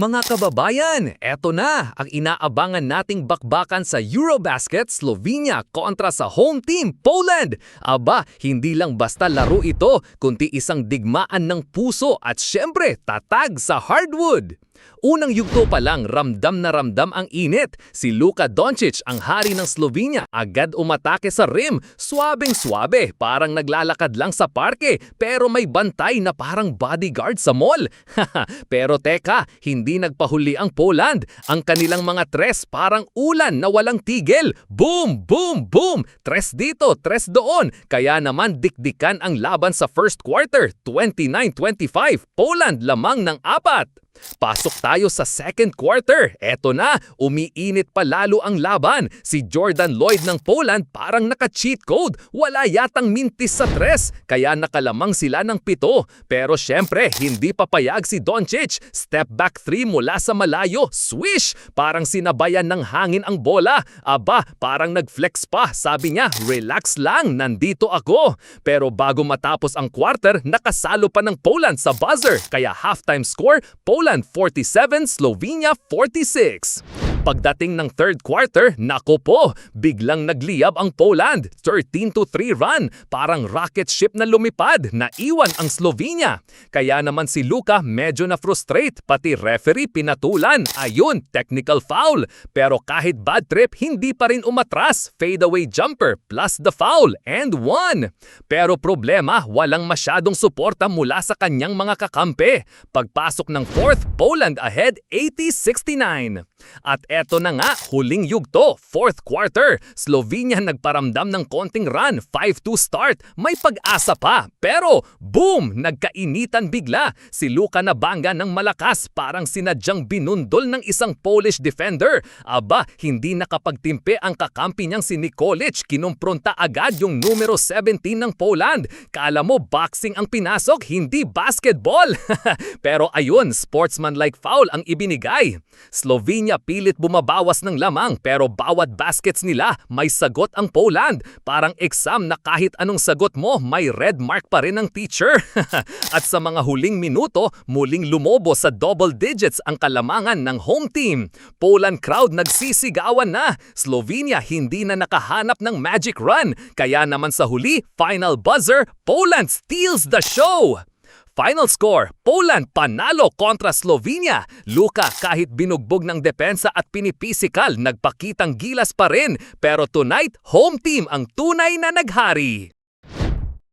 Mga kababayan, eto na ang inaabangan nating bakbakan sa Eurobasket Slovenia kontra sa home team Poland. Aba, hindi lang basta laro ito, kundi isang digmaan ng puso at syempre tatag sa hardwood. Unang yugto pa lang, ramdam na ramdam ang init. Si Luka Doncic, ang hari ng Slovenia, agad umatake sa rim. Swabeng-swabe, parang naglalakad lang sa parke, pero may bantay na parang bodyguard sa mall. pero teka, hindi nagpahuli ang Poland. Ang kanilang mga tres parang ulan na walang tigil. Boom, boom, boom! Tres dito, tres doon. Kaya naman dikdikan ang laban sa first quarter, 29-25. Poland lamang ng apat. Pasok tayo sa second quarter. Eto na, umiinit pa lalo ang laban. Si Jordan Lloyd ng Poland parang naka-cheat code. Wala yatang mintis sa tres, kaya nakalamang sila ng pito. Pero syempre, hindi papayag si Doncic. Step back three mula sa malayo. Swish! Parang sinabayan ng hangin ang bola. Aba, parang nag-flex pa. Sabi niya, relax lang, nandito ako. Pero bago matapos ang quarter, nakasalo pa ng Poland sa buzzer. Kaya halftime score, Poland 47, Slovenia 46. Pagdating ng third quarter, nako po, biglang nagliyab ang Poland. 13 to 3 run, parang rocket ship na lumipad, naiwan ang Slovenia. Kaya naman si Luka medyo na frustrate, pati referee pinatulan. Ayun, technical foul. Pero kahit bad trip, hindi pa rin umatras. Fadeaway jumper plus the foul and one. Pero problema, walang masyadong suporta mula sa kanyang mga kakampi. Pagpasok ng fourth, Poland ahead 80-69. At eto na nga, huling yugto, fourth quarter. Slovenia nagparamdam ng konting run, 5-2 start. May pag-asa pa. Pero, boom! Nagkainitan bigla. Si Luka nabangga ng malakas, parang sinadyang binundol ng isang Polish defender. Aba, hindi nakapagtimpe ang kakampi niyang si Nikolic. Kinumpronta agad yung numero 17 ng Poland. Kala mo boxing ang pinasok, hindi basketball. Pero ayun, sportsman-like foul ang ibinigay. Slovenia pilit bumabawas ng lamang pero bawat baskets nila may sagot ang Poland. Parang exam na kahit anong sagot mo may red mark pa rin ang teacher. At sa mga huling minuto, muling lumobo sa double digits ang kalamangan ng home team. Poland crowd nagsisigawan na. Slovenia hindi na nakahanap ng magic run. Kaya naman sa huli, final buzzer, Poland steals the show! Final score, Poland panalo kontra Slovenia. Luka kahit binugbog ng depensa at pinipisikal, nagpakitang gilas pa rin. Pero tonight, home team ang tunay na naghari.